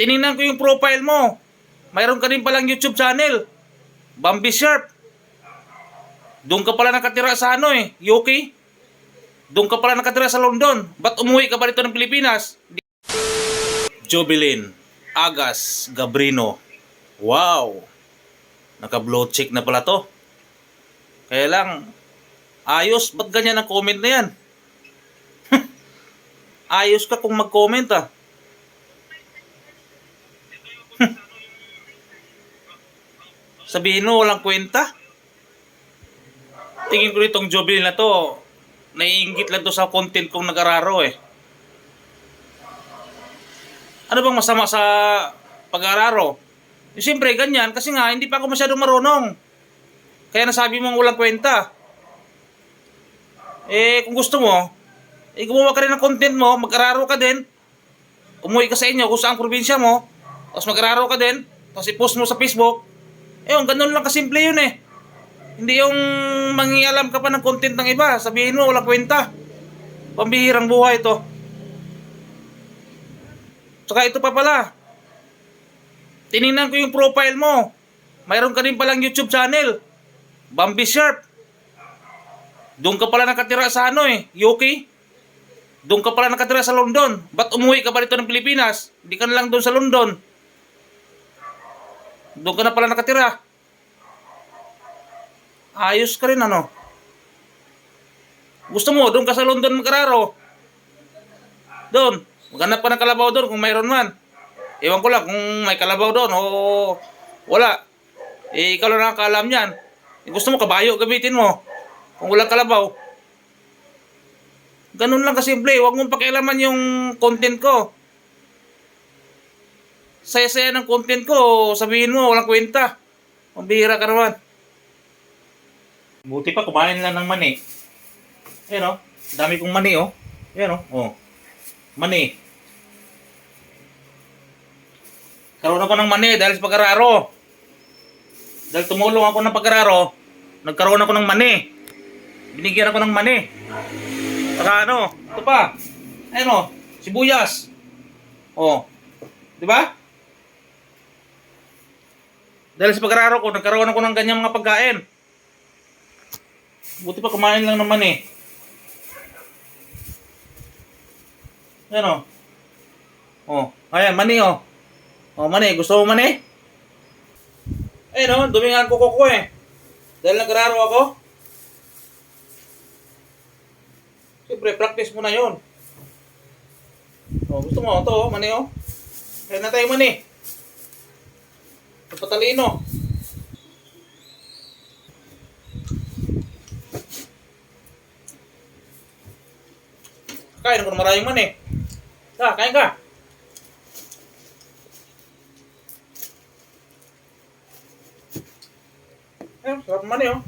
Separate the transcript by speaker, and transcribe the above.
Speaker 1: Tiningnan ko yung profile mo. Mayroon ka din palang YouTube channel. Bambi Sharp. Doon ka pala nakatira sa ano eh, UK. Doon ka pala nakatira sa London. Ba't umuwi ka pa rito ng Pilipinas? Jobilin, Agas, Gabrino. Wow! Naka-blow check na pala to. Kaya lang, ayos, ba't ganyan ang comment na yan? ayos ka kung mag-comment ah. Sabihin mo, walang kwenta. Tingin ko nitong Jobil na to, naiingit lang to sa content kong nag-araro eh. Ano bang masama sa pag-araro? Eh, Siyempre, ganyan, kasi nga, hindi pa ako masyadong marunong. Kaya nasabi mong walang kwenta. Eh, kung gusto mo, eh, gumawa ka rin ng content mo, mag-araro ka din, umuwi ka sa inyo kung saan probinsya mo, tapos mag-araro ka din, tapos i-post mo sa Facebook, yung ganun lang kasimple yun eh. Hindi yung mangingialam ka pa ng content ng iba, sabihin mo, walang kwenta. Pambihirang buhay ito. Tsaka ito pa pala, tiningnan ko yung profile mo. Mayroon ka din palang YouTube channel. Bambi Sharp. Doon ka pala nakatira sa ano eh, UK. Doon ka pala nakatira sa London. Ba't umuwi ka pa rito ng Pilipinas? Hindi ka na lang doon sa London. Doon ka na pala nakatira. Ayos ka rin ano. Gusto mo, doon ka sa London magkararo. Doon. Maghanap ka ng kalabaw doon kung mayroon man. Ewan ko lang kung may kalabaw doon o wala. Eh, ikaw lang nakakaalam yan. Eh, gusto mo kabayo gamitin mo. Kung walang kalabaw. Ganun lang kasimple. Huwag mong pakialaman yung content ko. Saya-saya ng content ko. Sabihin mo, walang kwenta. Pambihira ka naman. Buti pa, kumain lang ng mani. Ayan o. Dami kong mani o. Ayan o. Oh. Mani. Karoon ako ng mani dahil sa pag-araro. Dahil tumulong ako ng pag-araro, nagkaroon ako ng mani. Binigyan ako ng mani. Saka ano, ito pa. Ayan o, sibuyas. Oh. Di ba? Dahil sa pag-araro ko, nagkaroon ako ng ganyang mga pagkain. Buti pa kumain lang naman eh. Ayan o. Oh, ayan, mani o. Oh, mani. Gusto mo mani? Ayan o, dumingan ko kuko eh. Dahil nagraro ako. Siyempre, practice mo na yon. Oh, gusto mo ito, oh, mani oh. Kaya na tayo mani. Patalino. Kain ko ng maraming mani. Ta, kain ka. Eh, sarap mani oh.